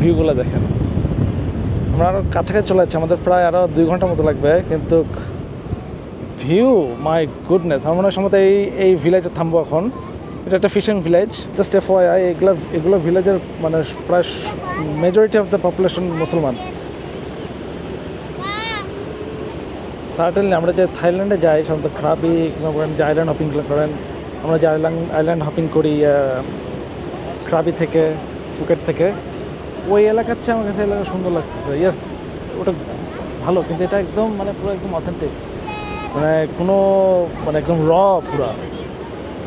ভিউগুলো দেখেন। আমরা আরও কাছাকাছি চলে যাচ্ছি, আমাদের প্রায় আরও দুই ঘণ্টা মতো লাগবে, কিন্তু ভিউ মাই গুডনেস আমার মনে হয় সম্ভবত এই এই ভিলেজে থামবো এখন। এটা একটা fishing village just F Y I এগুলো এগুলো ভিলেজের মানে প্রায় মেজরিটি অফ দ্য পপুলেশন মুসলমান। সার্টেনলি আমরা যে থাইল্যান্ডে যাই, সাধারণত খারাপই বলেন যে আইল্যান্ড হপিংগুলো করেন, আমরা যে আইল্যান্ড আইল্যান্ড হপিং করি ক্রাবি থেকে ফুকেট থেকে ওই এলাকার চেয়ে আমার কাছে এলাকা সুন্দর লাগতেছে। ইয়েস ওটা ভালো, কিন্তু এটা একদম মানে পুরো একদম অথেন্টিক মানে কোনো মানে একদম র পুরা।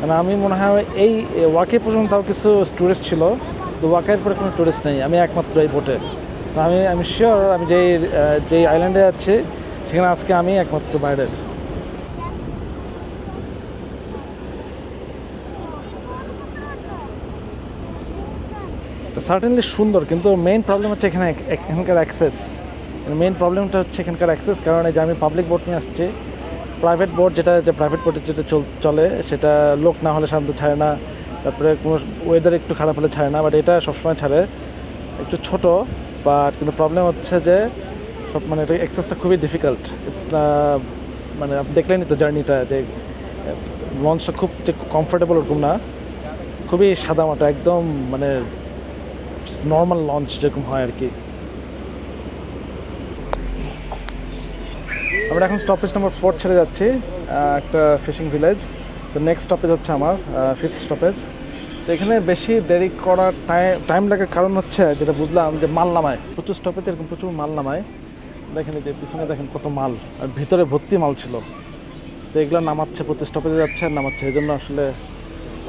মানে আমি মনে হয় এই ওয়াকে পর্যন্ত তাও কিছু টুরিস্ট ছিল তো ওয়াকের পরে কোনো টুরিস্ট নেই। আমি একমাত্র এই বোটে আমি আমি শিওর আমি যেই যেই আইল্যান্ডে যাচ্ছি, সেখানে আজকে আমি একমাত্র বাইরের। সার্টেনলি সুন্দর, কিন্তু মেইন প্রবলেম হচ্ছে এখানে এখানকার অ্যাক্সেস মেইন প্রবলেমটা হচ্ছে এখানকার অ্যাক্সেস কারণ এই যে আমি পাবলিক বোর্ড নিয়ে আসছি প্রাইভেট বোর্ড যেটা যে প্রাইভেট বোর্ডে যেটা চল সেটা লোক না হলে সাধারণত ছাড়ে না। তারপরে কোনো ওয়েদার একটু খারাপ হলে ছাড়ে না বাট এটা সবসময় ছাড়ে। একটু ছোট বাট কিন্তু প্রবলেম হচ্ছে যে সব মানে এটা অ্যাক্সেসটা খুবই ডিফিকাল্ট ইটস মানে আপনি দেখলেনই তো জার্নিটা যে লঞ্চটা খুব যে কমফোর্টেবল ওরকম না। খুবই সাদামাটা, একদম মানে নর্মাল লঞ্চ যেরকম হয় আর কি। আমরা এখন স্টপেজ নাম্বার ফোর ছেড়ে যাচ্ছি একটা ফিশিং ভিলেজ তো নেক্সট স্টপেজ হচ্ছে আমার ফিফথ স্টপেজ তো এখানে বেশি দেরি করার টাইম টাইম লাগার কারণ হচ্ছে যেটা বুঝলাম যে মাল নামায়। প্রচুর স্টপেজ এরকম প্রচুর মাল নামায়। দেখেন যে পিছনে দেখেন কত মাল, আর ভিতরে ভর্তি মাল ছিল। তো এগুলো নামাচ্ছে, প্রতি স্টপেজে যাচ্ছে, আর নামাচ্ছে। এই জন্য আসলে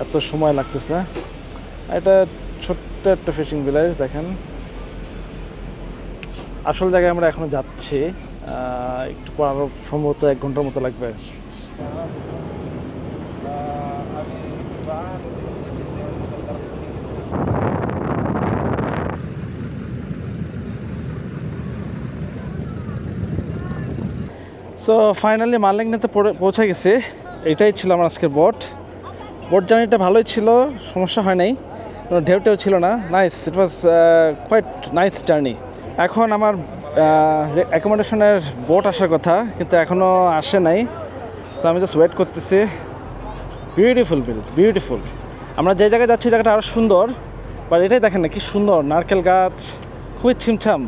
এত সময় লাগতেছে। এটা ছোট্ট একটা ফিশিং ভিলেজ, দেখেন। আসল জায়গায় আমরা এখনও যাচ্ছি। একটু আরও সম্ভবত এক ঘণ্টার মতো লাগবে। সো ফাইনালি মালিকনাতে পৌঁছে গেছে। এটাই ছিল আমার আজকের বোট বোট জার্নিটা ভালোই ছিল, সমস্যা হয় নাই। কোনো ঢেউ টেউ ছিল না। Nice it was quite nice journey এখন আমার অ্যাকোমোডেশনের বোট আসার কথা, কিন্তু এখনও আসে নাই। তো আমি জাস্ট ওয়েট করতেছি। বিউটিফুল বিল বিউটিফুল আমরা যে জায়গায় যাচ্ছি, জায়গাটা আরও সুন্দর বাট এটাই দেখেন না কি সুন্দর, নারকেল গাছ, খুবই ছিমছাম।